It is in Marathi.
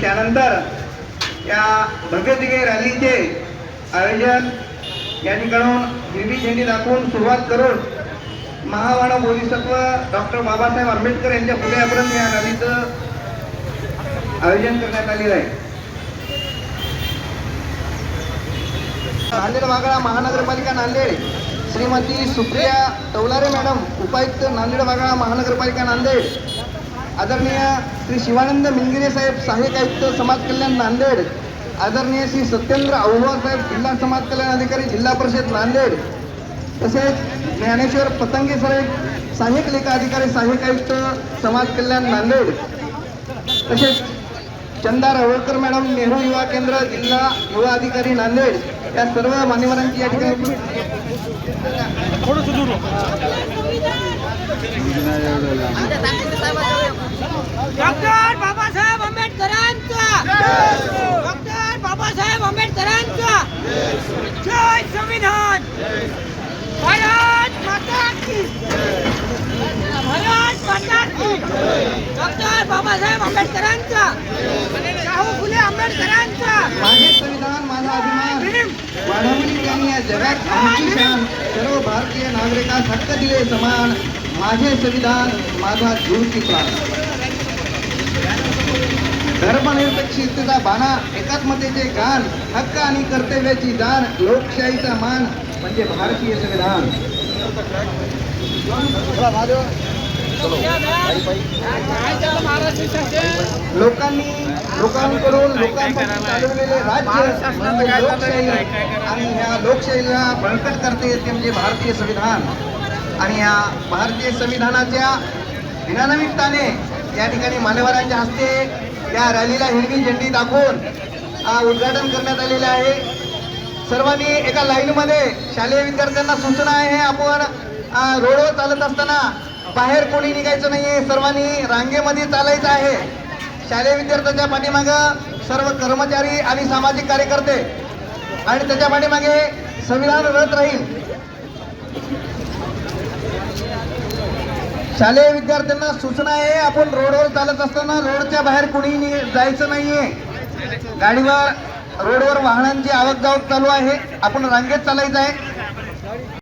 त्यानंतर या भव्य रॅलीचे आयोजन या ठिकाणून हिरवी झेंडी दाखवून सुरुवात करून महामानव बोधिसत्व डॉक्टर बाबासाहेब आंबेडकर यांच्या पुतळ्यापर्यंत या रॅलीचं आयोजन करण्यात आलेलं आहे. नांदेड वागळा महानगरपालिका नांदेड श्रीमती सुप्रिया टवलारे मॅडम उपायुक्त नांदेड वागळा महानगरपालिका नांदेड आदरणीय श्री शिवानंद मिनगिरे साहेब सहाय्यक आयुक्त समाज कल्याण नांदेड आदरणीय श्री सत्येंद्र अहुवा साहेब जिल्हा समाज कल्याण अधिकारी जिल्हा परिषद नांदेड तसेच ज्ञानेश्वर पतंगे साहेब सहाय्यक लेखा अधिकारी सहाय्यक आयुक्त समाज कल्याण नांदेड तसेच चंदा रवळकर मॅडम नेहरू युवा केंद्र जिल्हा युवा अधिकारी नांदेड या सर्व मान्यवरांची या ठिकाणी डॉक्टर बाबासाहेब आंबेडकरांचा डॉक्टर बाबासाहेब आंबेडकरांचा जय संविधान भारत माता की भारत माता की. डॉक्टर बाबासाहेब आंबेडकरांचा शाहू फुले आंबेडकरांचा. माझे संविधान माझा अभिमान. वाढवली यांनी या जगात शान. सर्व भारतीय नागरिकांस हक्क दिले समान. माझे संविधान माझा जीव की प्राण. धर्मनिरपेक्षतेचा बाणा एकात्मतेचे गान हक्क आणि कर्तव्याची जाण लोकशाहीचा मान. म्हणजे भारतीय संविधान. लोकांनी लोकांकडून लोकांपासून चालवलेले राज्य म्हणजे लोकशाही. आणि ह्या लोकशाहीला बळकट करते येते म्हणजे भारतीय संविधान. आणि या भारतीय संविधानाच्या दिनानिमित्ताने या ठिकाणी मान्यवरांच्या हस्ते या रॅलीला हिरवी झेंडी दाखवून उद्घाटन करण्यात आलेले आहे. सर्वांनी एका लाईनमध्ये शालेय विद्यार्थ्यांना सूचना आहे आपण रोडवर चालत असताना बाहेर कोणी निघायचं नाहीये सर्वांनी रांगेमध्ये चालायचं आहे. शालेय विद्यार्थ्यांच्या पाठीमागं सर्व कर्मचारी आणि सामाजिक कार्यकर्ते आणि त्याच्या पाठीमागे संविधान रथ राहील. शालेय विद्यार्थ्यांना सूचना आहे आपण रोडवर चालत असताना रोडच्या बाहेर कुणीही नि- जायचं नाहीये. गाडीवर रोडवर वाहनांची आवक जावक चालू आहे. आपण रांगेत चालायचं आहे.